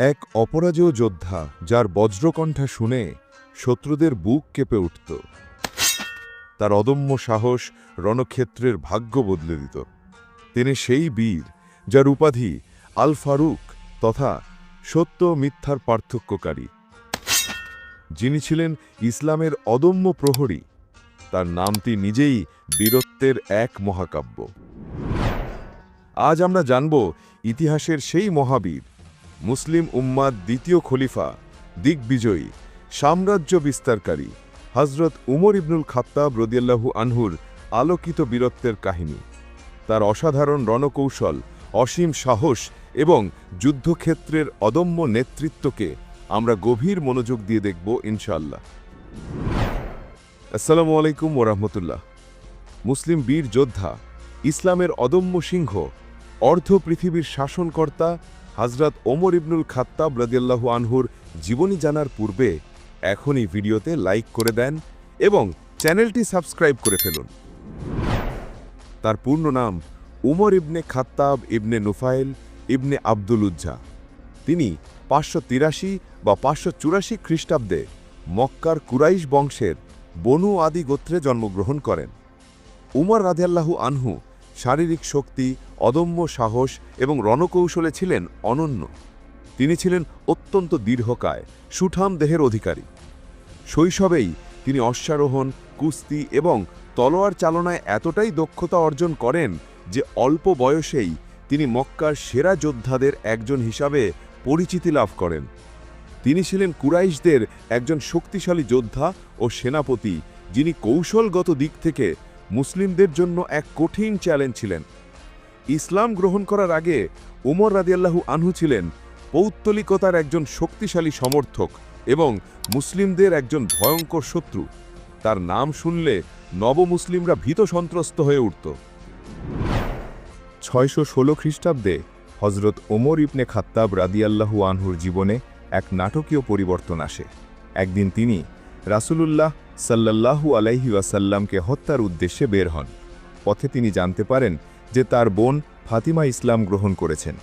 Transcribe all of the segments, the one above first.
এক অপরাজেয় যোদ্ধা যার বজ্রকণ্ঠা শুনে শত্রুদের বুক কেঁপে উঠত। তার অদম্য সাহস রণক্ষেত্রের ভাগ্য বদলে দিত। তিনি সেই বীর যার উপাধি আল ফারুক তথা সত্য মিথ্যার পার্থক্যকারী। যিনি ছিলেন ইসলামের অদম্য প্রহরী, তার নামটি নিজেই বীরত্বের এক মহাকাব্য। আজ আমরা জানব ইতিহাসের সেই মহাবীর মুসলিম উম্মাদ দ্বিতীয় খলিফা, দিগ্বিজয়ী, সাম্রাজ্য বিস্তারকারী হজরত উমর ইবনুল খাত্তাব রদিয়াল্লাহু আনহুর আলোকিত বীরত্বের কাহিনী। তার অসাধারণ রণকৌশল, অসীম সাহস এবং যুদ্ধক্ষেত্রের অদম্য নেতৃত্বকে আমরা গভীর মনোযোগ দিয়ে দেখব ইনশাল্লাহ আসসালামু আলাইকুম ওরহমতুল্লাহ মুসলিম বীর যোদ্ধা, ইসলামের অদম্য সিংহ, অর্ধ পৃথিবীর শাসনকর্তা হাজরত ওমর ইবনুল খাত্তাব রদিয়াল্লাহু আনহুর জীবনী জানার পূর্বে এখনই ভিডিওতে লাইক করে দেন এবং চ্যানেলটি সাবস্ক্রাইব করে ফেলুন। তার পূর্ণ নাম উমর ইবনে খাত্তাব ইবনে নুফাইল ইবনে আব্দুল উজ্জা। তিনি পাঁচশো তিরাশি বা পাঁচশো চুরাশি খ্রিস্টাব্দে মক্কার কুরাইশ বংশের বনু আদি গোত্রে জন্মগ্রহণ করেন। উমর রাধিয়াল্লাহু আনহু শারীরিক শক্তি, অদম্য সাহস এবং রণকৌশলে ছিলেন অনন্য। তিনি ছিলেন অত্যন্ত দীর্ঘকায়, সুঠাম দেহের অধিকারী। শৈশবেই তিনি অশ্বারোহণ, কুস্তি এবং তলোয়ার চালনায় এতটাই দক্ষতা অর্জন করেন যে অল্প বয়সেই তিনি মক্কার সেরা যোদ্ধাদের একজন হিসাবে পরিচিতি লাভ করেন। তিনি ছিলেন কুরাইশদের একজন শক্তিশালী যোদ্ধা ও সেনাপতি যিনি কৌশলগত দিক থেকে মুসলিমদের জন্য এক কঠিন চ্যালেঞ্জ ছিলেন। ইসলাম গ্রহণ করার আগে উমর রাদিয়াল্লাহু আনহু ছিলেন পৌত্তলিকতার একজন শক্তিশালী সমর্থক এবং মুসলিমদের একজন ভয়ঙ্কর শত্রু। তার নাম শুনলে নবমুসলিমরা ভীত সন্ত্রস্ত হয়ে উঠত। ছয়শো ষোলো খ্রিস্টাব্দে হজরত ওমর ইবনে খাত্তাব রাদিয়াল্লাহু আনহুর জীবনে এক নাটকীয় পরিবর্তন আসে। একদিন তিনি রাসূলুল্লাহ সাল্লাল্লাহু আলাইহি ওয়াসাল্লামকে হত্যার উদ্দেশ্যে বের হন। পথে তিনি জানতে পারেন যে তার বোন ফাতিমা ইসলাম গ্রহণ করেছেন।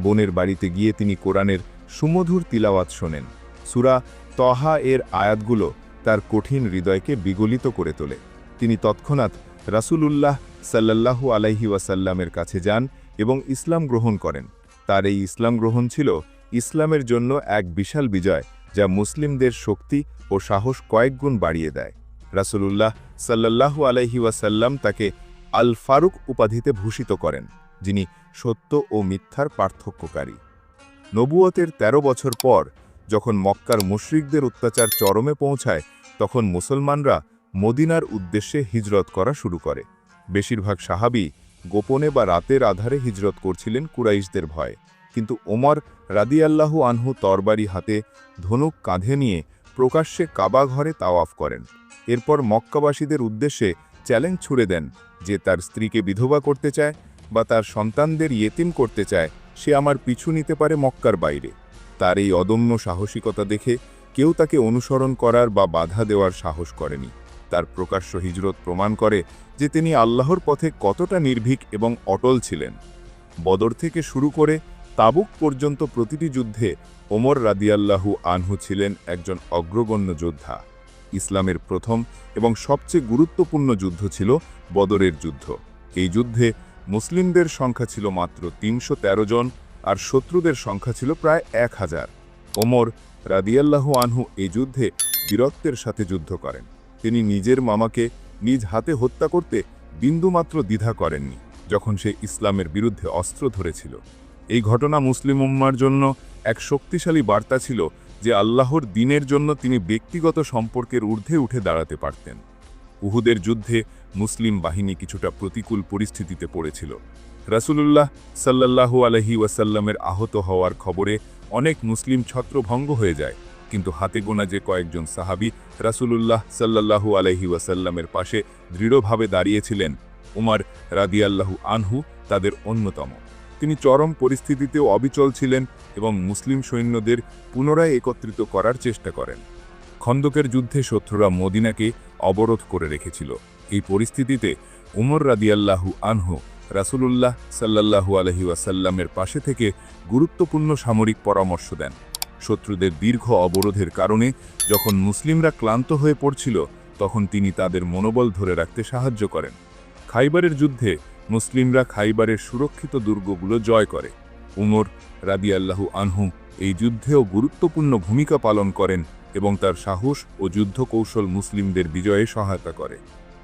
বোনের বাড়িতে গিয়ে তিনি কোরআনের সুমধুর তিলাওয়াত শোনেন। সুরা তহা এর আয়াতগুলো তার কঠিন হৃদয়কে বিগলিত করে তোলে। তিনি তৎক্ষণাৎ রাসূলুল্লাহ সাল্লাল্লাহু আলাইহি ওয়াসাল্লামের কাছে যান এবং ইসলাম গ্রহণ করেন। তার এই ইসলাম গ্রহণ ছিল ইসলামের জন্য এক বিশাল বিজয় যা মুসলিমদের শক্তি ও সাহস কয়েকগুণ বাড়িয়ে দেয়। রাসূলুল্লাহ সাল্লাল্লাহু আলাইহি ওয়াসাল্লাম তাকে আল ফারুক উপাধিতে ভূষিত করেন, যিনি সত্য ও মিথ্যার পার্থক্যকারী। নবুয়তের ১৩ বছর পর যখন মক্কার মুশরিকদের অত্যাচার চরমে পৌঁছায়, তখন মুসলমানরা মদিনার উদ্দেশ্যে হিজরত করা শুরু করে। বেশিরভাগ সাহাবি গোপনে বা রাতের আধারে হিজরত করছিলেন কুরাইশদের ভয়ে। কিন্তু ওমর রাদিয়াল্লাহু আনহু তরবারি হাতে ধনুক কাঁধে নিয়ে প্রকাশ্যে কাবা ঘরে তাওয়াফ করেন। এরপর মক্কাবাসীদের উদ্দেশ্যে চ্যালেঞ্জ ছুড়ে দেন যে তার স্ত্রীকে বিধবা করতে চায় বা তার সন্তানদের ইয়েতিম করতে চায়, সে আমার পিছু নিতে পারে মক্কার বাইরে। তার এই অদম্য সাহসিকতা দেখে কেউ তাকে অনুসরণ করার বা বাধা দেওয়ার সাহস করেনি। তার প্রকাশ্য হিজরত প্রমাণ করে যে তিনি আল্লাহর পথে কতটা নির্ভীক এবং অটল ছিলেন। বদর থেকে শুরু করে তাবুক পর্যন্ত প্রতিটি যুদ্ধে ওমর রাদিয়াল্লাহু আনহু ছিলেন একজন অগ্রগণ্য যোদ্ধা। ইসলামের প্রথম এবং সবচেয়ে গুরুত্বপূর্ণ যুদ্ধ ছিল বদরের যুদ্ধ। এই যুদ্ধে মুসলিমদের সংখ্যা ছিল মাত্র তিনশো তেরো জন আর শত্রুদের সংখ্যা ছিল প্রায় এক হাজার। ওমর রাদিয়াল্লাহু আনহু এই যুদ্ধে বীরত্বের সাথে যুদ্ধ করেন। তিনি নিজের মামাকে নিজ হাতে হত্যা করতে বিন্দুমাত্র দ্বিধা করেননি, যখন সে ইসলামের বিরুদ্ধে অস্ত্র ধরেছিল। এই ঘটনা মুসলিম উম্মার জন্য এক শক্তিশালী বার্তা ছিল যে আল্লাহর দিনের জন্য তিনি ব্যক্তিগত সম্পর্কের ঊর্ধ্বে উঠে দাঁড়াতে পারতেন। উহুদের যুদ্ধে মুসলিম বাহিনী কিছুটা প্রতিকূল পরিস্থিতিতে পড়েছিল। রাসূলুল্লাহ সাল্লাল্লাহু আলহি ওয়াসাল্লামের আহত হওয়ার খবরে অনেক মুসলিম ছত্রভঙ্গ হয়ে যায়, কিন্তু হাতে গোনা যে কয়েকজন সাহাবি রাসূলুল্লাহ সাল্লাল্লাহু আলহি ওয়াসাল্লামের পাশে দৃঢ়ভাবে দাঁড়িয়েছিলেন, উমার রাদিয়াল্লাহু আনহু তাদের অন্যতম। তিনি চরম পরিস্থিতিতেও অবিচল ছিলেন এবং মুসলিম সৈন্যদের পুনরায় একত্রিত করার চেষ্টা করেন। খন্দকের যুদ্ধে শত্রুরা মদিনাকে অবরোধ করে রেখেছিল। এই পরিস্থিতিতে উমর রাদিয়াল্লাহু আনহু রাসূলুল্লাহ সাল্লাল্লাহু আলহি ওয়াসাল্লামের পাশে থেকে গুরুত্বপূর্ণ সামরিক পরামর্শ দেন। শত্রুদের দীর্ঘ অবরোধের কারণে যখন মুসলিমরা ক্লান্ত হয়ে পড়ছিল, তখন তিনি তাদের মনোবল ধরে রাখতে সাহায্য করেন। খাইবারের যুদ্ধে মুসলিমরা খাইবারের সুরক্ষিত দুর্গগুলো জয় করে। উমর রাদিয়াল্লাহু আনহু এই যুদ্ধেও গুরুত্বপূর্ণ ভূমিকা পালন করেন এবং তার সাহস ও যুদ্ধ কৌশল মুসলিমদের বিজয়ে সহায়তা করে।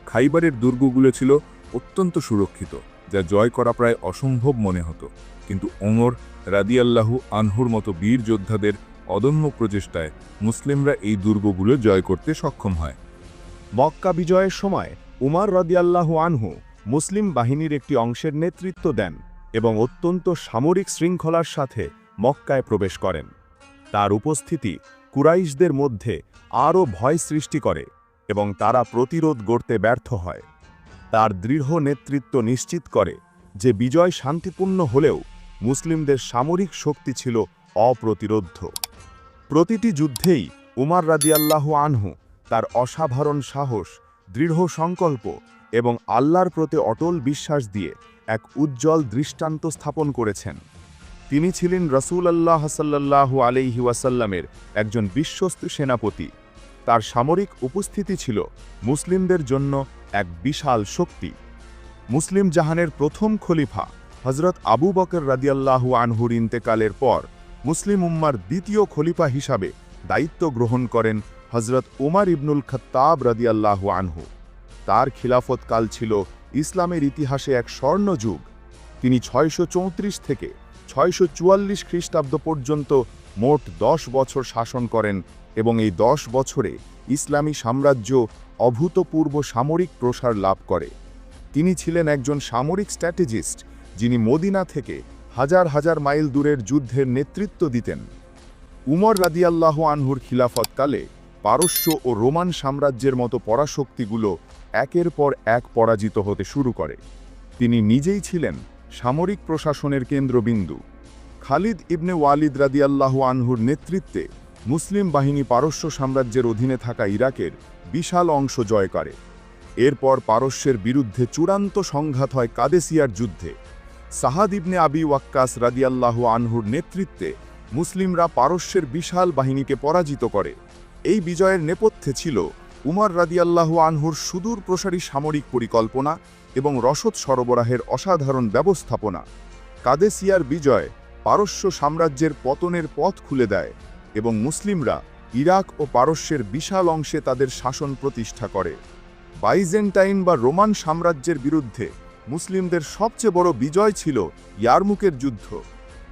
খাইবারের দুর্গগুলো ছিল অত্যন্ত সুরক্ষিত, যা জয় করা প্রায় অসম্ভব মনে হতো। কিন্তু ওমর রাদিয়াল্লাহু আনহুর মতো বীর যোদ্ধাদের অদম্য প্রচেষ্টায় মুসলিমরা এই দুর্গগুলো জয় করতে সক্ষম হয়। মক্কা বিজয়ের সময় উমার রদিয়াল্লাহু আনহু মুসলিম বাহিনীর একটি অংশের নেতৃত্ব দেন এবং অত্যন্ত সামরিক শৃঙ্খলার সাথে মক্কায় প্রবেশ করেন। তার উপস্থিতি কুরাইশদের মধ্যে আরও ভয় সৃষ্টি করে এবং তারা প্রতিরোধ গড়তে ব্যর্থ হয়। তার দৃঢ় নেতৃত্ব নিশ্চিত করে যে বিজয় শান্তিপূর্ণ হলেও মুসলিমদের সামরিক শক্তি ছিল অপ্রতিরোধ প্রতিটি যুদ্ধেই উমার রাদিয়াল্লাহু আনহু তার অসাধারণ সাহস, দৃঢ় সংকল্প এবং আল্লাহর প্রতি অটল বিশ্বাস দিয়ে এক উজ্জ্বল দৃষ্টান্ত স্থাপন করেছেন। তিনি ছিলেন রসুল আল্লাহ সাল্লাহু আলাইহি ওয়াসাল্লামের একজন বিশ্বস্ত সেনাপতি। তার সামরিক উপস্থিতি ছিল মুসলিমদের জন্য এক বিশাল শক্তি। মুসলিম জাহানের প্রথম খলিফা হজরত আবু বকর রাদিয়াল্লাহু আনহুর ইন্তেকালের পর মুসলিম উম্মার দ্বিতীয় খলিফা হিসাবে দায়িত্ব গ্রহণ করেন হজরত উমার ইবনুল খত্তাব রাদিয়াল্লাহু আনহু। তার খিলাফতকাল ছিল ইসলামের ইতিহাসে এক স্বর্ণযুগ। তিনি ছয়শো চৌত্রিশ থেকে ছয়শো চুয়াল্লিশ খ্রিস্টাব্দ পর্যন্ত মোট দশ বছর শাসন করেন এবং এই দশ বছরে ইসলামী সাম্রাজ্য অভূতপূর্ব সামরিক প্রসার লাভ করে। তিনি ছিলেন একজন সামরিক স্ট্র্যাটেজিস্ট, যিনি মদিনা থেকে হাজার হাজার মাইল দূরের যুদ্ধের নেতৃত্ব দিতেন। উমর রাদিয়াল্লাহ আনহুর খিলাফতকালে পারস্য ও রোমান সাম্রাজ্যের মতো পরাশক্তিগুলো একের পর এক পরাজিত হতে শুরু করে। তিনি নিজেই ছিলেন সামরিক প্রশাসনের কেন্দ্রবিন্দু। খালিদ ইবনে ওয়ালিদ রাদিয়াল্লাহ আনহুর নেতৃত্বে মুসলিম বাহিনী পারস্য সাম্রাজ্যের অধীনে থাকা ইরাকের বিশাল অংশ জয় করে। এরপর পারস্যের বিরুদ্ধে চূড়ান্ত সংঘাত হয় কাদেসিয়ার যুদ্ধে। সাহাদ ইবনে আবি ওয়াক্কাস রাদিয়াল্লাহ আনহুর নেতৃত্বে মুসলিমরা পারস্যের বিশাল বাহিনীকে পরাজিত করে। এই বিজয়ের নেপথ্যে ছিল উমর রাদিয়াল্লাহু আনহুর সুদূর প্রসারী সামরিক পরিকল্পনা এবং রসদ সরবরাহের অসাধারণ ব্যবস্থাপনা। কাদেসিয়ার বিজয় পারস্য সাম্রাজ্যের পতনের পথ খুলে দেয় এবং মুসলিমরা ইরাক ও পারস্যের বিশাল অংশে তাদের শাসন প্রতিষ্ঠা করে। বাইজেন্টাইন বা রোমান সাম্রাজ্যের বিরুদ্ধে মুসলিমদের সবচেয়ে বড় বিজয় ছিল ইয়ারমুকের যুদ্ধ।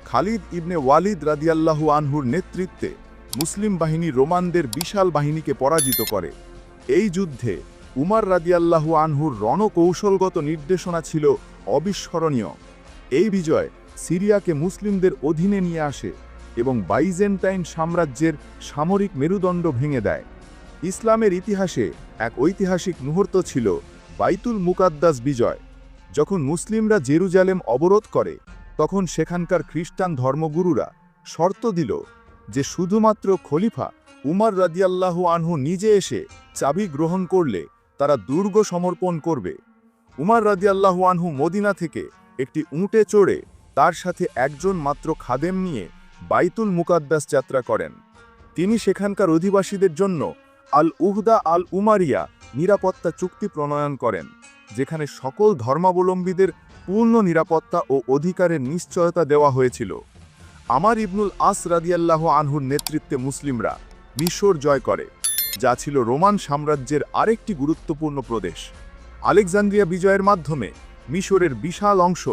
খালিদ ইবনে ওয়ালিদ রাদিয়াল্লাহু আনহুর নেতৃত্বে মুসলিম বাহিনী রোমানদের বিশাল বাহিনীকে পরাজিত করে। এই যুদ্ধে উমার রাদিয়াল্লাহু আনহুর রণকৌশলগত নির্দেশনা ছিল অবিস্মরণীয়। এই বিজয় সিরিয়াকে মুসলিমদের অধীনে নিয়ে আসে এবং বাইজেন্টাইন সাম্রাজ্যের সামরিক মেরুদণ্ড ভেঙে দেয়। ইসলামের ইতিহাসে এক ঐতিহাসিক মুহূর্ত ছিল বাইতুল মুকাদ্দাস বিজয়। যখন মুসলিমরা জেরুজালেম অবরোধ করে, তখন সেখানকার খ্রিস্টান ধর্মগুরুরা শর্ত দিল যে শুধুমাত্র খলিফা উমার রাদিয়াল্লাহু আনহু নিজে এসে চাবি গ্রহণ করলে তারা দুর্গ সমর্পণ করবে। উমার রাদিয়াল্লাহু আনহু মদিনা থেকে একটি উঁটে চড়ে তার সাথে একজন মাত্র খাদেম নিয়ে বাইতুল মুকাদ্দাস যাত্রা করেন। তিনি সেখানকার অধিবাসীদের জন্য আল উহদা আল উমারিয়া নিরাপত্তা চুক্তি প্রণয়ন করেন, যেখানে সকল ধর্মাবলম্বীদের পূর্ণ নিরাপত্তা ও অধিকারের নিশ্চয়তা দেওয়া হয়েছিল। আমার ইবনুল আস রাদিয়াল্লাহ আনহুর নেতৃত্বে মুসলিমরা মিশর জয় করে, যা ছিল রোমান সাম্রাজ্যের আরেকটি গুরুত্বপূর্ণ প্রদেশ। আলেকজান্দ্রিয়া বিজয়ের মাধ্যমে মিশরের বিশাল অংশ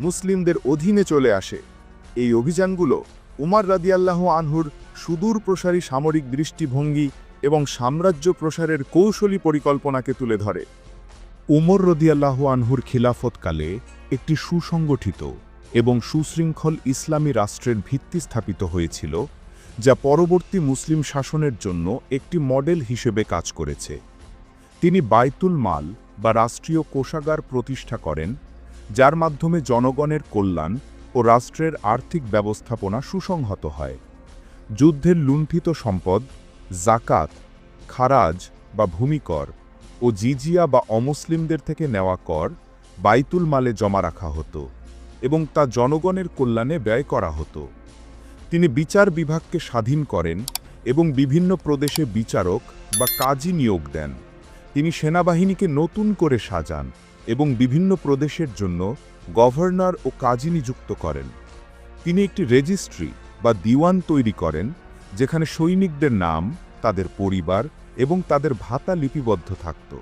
মুসলিমদের অধীনে চলে আসে। এই অভিযানগুলো উমার রাদিয়াল্লাহ আনহুর সুদূর প্রসারী সামরিক দৃষ্টিভঙ্গি এবং সাম্রাজ্য প্রসারের কৌশলী পরিকল্পনাকে তুলে ধরে। উমর রদিয়াল্লাহ আনহুর খিলাফতকালে একটি সুসংগঠিত এবং সুশৃঙ্খল ইসলামী রাষ্ট্রের ভিত্তি স্থাপিত হয়েছিল, যা পরবর্তী মুসলিম শাসনের জন্য একটি মডেল হিসেবে কাজ করেছে। তিনি বাইতুল মাল বা রাষ্ট্রীয় কোষাগার প্রতিষ্ঠা করেন, যার মাধ্যমে জনগণের কল্যাণ ও রাষ্ট্রের আর্থিক ব্যবস্থাপনা সুসংহত হয়। যুদ্ধের লুণ্ঠিত সম্পদ জাকাত খারাজ বা ভূমিকর ও জিজিয়া বা অমুসলিমদের থেকে নেওয়া কর বাইতুল মালে জমা রাখা হতো। এবং তা জনগণের কল্যাণে ব্যয় করা হতো। তিনি বিচার বিভাগকে স্বাধীন করেন এবং বিভিন্ন প্রদেশে বিচারক বা কাজী নিয়োগ দেন। তিনি সেনাবাহিনীকে নতুন করে সাজান এবং বিভিন্ন প্রদেশের জন্য গভর্নর ও কাজী নিযুক্ত করেন। তিনি একটি রেজিস্ট্রি বা দিওয়ান তৈরি করেন, যেখানে সৈনিকদের নাম, তাদের পরিবার এবং তাদের ভাতা লিপিবদ্ধ থাকত।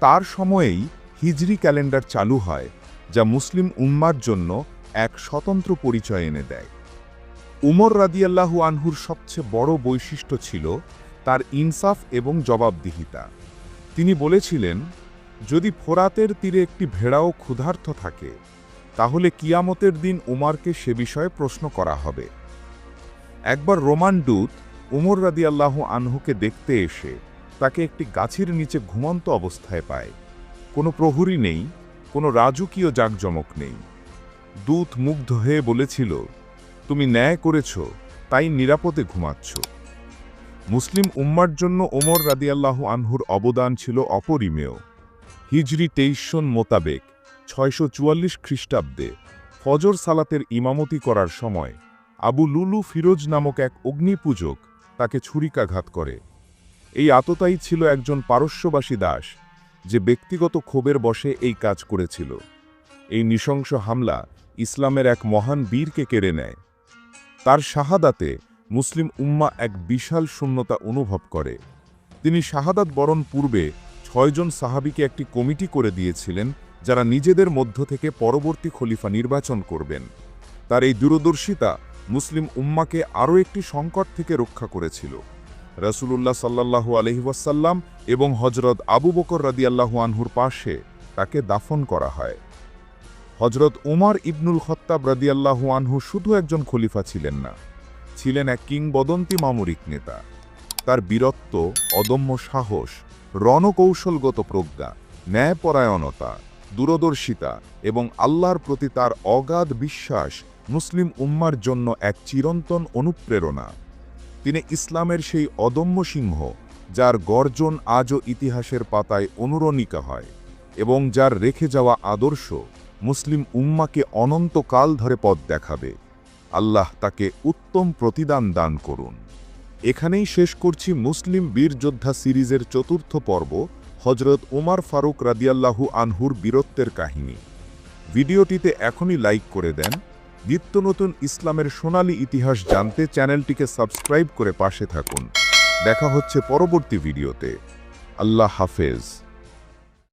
তার সময়েই হিজরি ক্যালেন্ডার চালু হয় যা মুসলিম উম্মার জন্য এক স্বতন্ত্র পরিচয় এনে দেয়। উমর রাদিয়াল্লাহু আনহুর সবচেয়ে বড় বৈশিষ্ট্য ছিল তার ইনসাফ এবং জবাবদিহিতা। তিনি বলেছিলেন, যদি ফোরাতের তীরে একটি ভেড়াও ক্ষুধার্ত থাকে, তাহলে কিয়ামতের দিন উমারকে সে বিষয়ে প্রশ্ন করা হবে। একবার রোমান দূত উমর রাদিয়াল্লাহ আনহুকে দেখতে এসে তাকে একটি গাছের নিচে ঘুমন্ত অবস্থায় পায়। কোনো প্রহরী নেই কোনো রাজকীয় জাঁকজমক নেই। দূত মুগ্ধ হয়ে বলেছিল, তুমি ন্যায় করেছ, তাই নিরাপদে ঘুমাচ্ছ। মুসলিম উম্মার জন্য ওমর রাদিয়াল্লাহু আনহুর অবদান ছিল অপরিমেয়। হিজরি তেইশ সন মোতাবেক ছয়শো চুয়াল্লিশ খ্রিস্টাব্দে ফজর সালাতের ইমামতি করার সময় আবু লুলু ফিরোজ নামক এক অগ্নিপূজক তাকে ছুরিকাঘাত করে। এই আততায়ী ছিল একজন পারস্যবাসী দাস যে ব্যক্তিগত ক্ষোভের বশে এই কাজ করেছিল। এই নৃশংস হামলা ইসলামের এক মহান বীরকে কেড়ে নেয়। তার শাহাদাতে মুসলিম উম্মা এক বিশাল শূন্যতা অনুভব করে। তিনি শাহাদাত বরণ পূর্বে ছয়জন সাহাবিকে একটি কমিটি করে দিয়েছিলেন, যারা নিজেদের মধ্য থেকে পরবর্তী খলিফা নির্বাচন করবেন। তার এই দূরদর্শিতা মুসলিম উম্মাকে আরও একটি সংকট থেকে রক্ষা করেছিল। রসুলুল্লাহ সাল্লাহু আলহিবাসাল্লাম এবং হজরত আবু বকর রাদিয়াল্লাহু আনহুর পাশে তাকে দাফন করা হয়। হজরত উমর ইবনুল খত্তাব রাদিয়াল্লাহু আনহু শুধু একজন খলিফা ছিলেন না, ছিলেন এক কিংবদন্তি মামরিক নেতা। তার বীরত্ব, অদম্য সাহস, রণকৌশলগত প্রজ্ঞা, ন্যায়পরায়ণতা, দূরদর্শিতা এবং আল্লাহর প্রতি তার অগাধ বিশ্বাস মুসলিম উম্মার জন্য এক চিরন্তন অনুপ্রেরণা। তিনি ইসলামের সেই অদম্য সিংহ, যার গর্জন আজও ইতিহাসের পাতায় অনুরণিকা হয় এবং যার রেখে যাওয়া আদর্শ মুসলিম উম্মাকে অনন্তকাল ধরে পথ দেখাবে। আল্লাহ তাকে উত্তম প্রতিদান দান করুন। এখানেই শেষ করছি মুসলিম বীর যোদ্ধা সিরিজের চতুর্থ পর্ব হজরত উমার ফারুক রাদিয়াল্লাহু আনহুর বীরত্বের কাহিনী। ভিডিওটিতে এখনই লাইক করে দেন নিত্য নতুন ইসলামের সোনালি ইতিহাস জানতে চ্যানেলটিকে সাবস্ক্রাইব করে পাশে থাকুন। দেখা হচ্ছে পরবর্তী ভিডিওতে। আল্লাহ হাফেজ।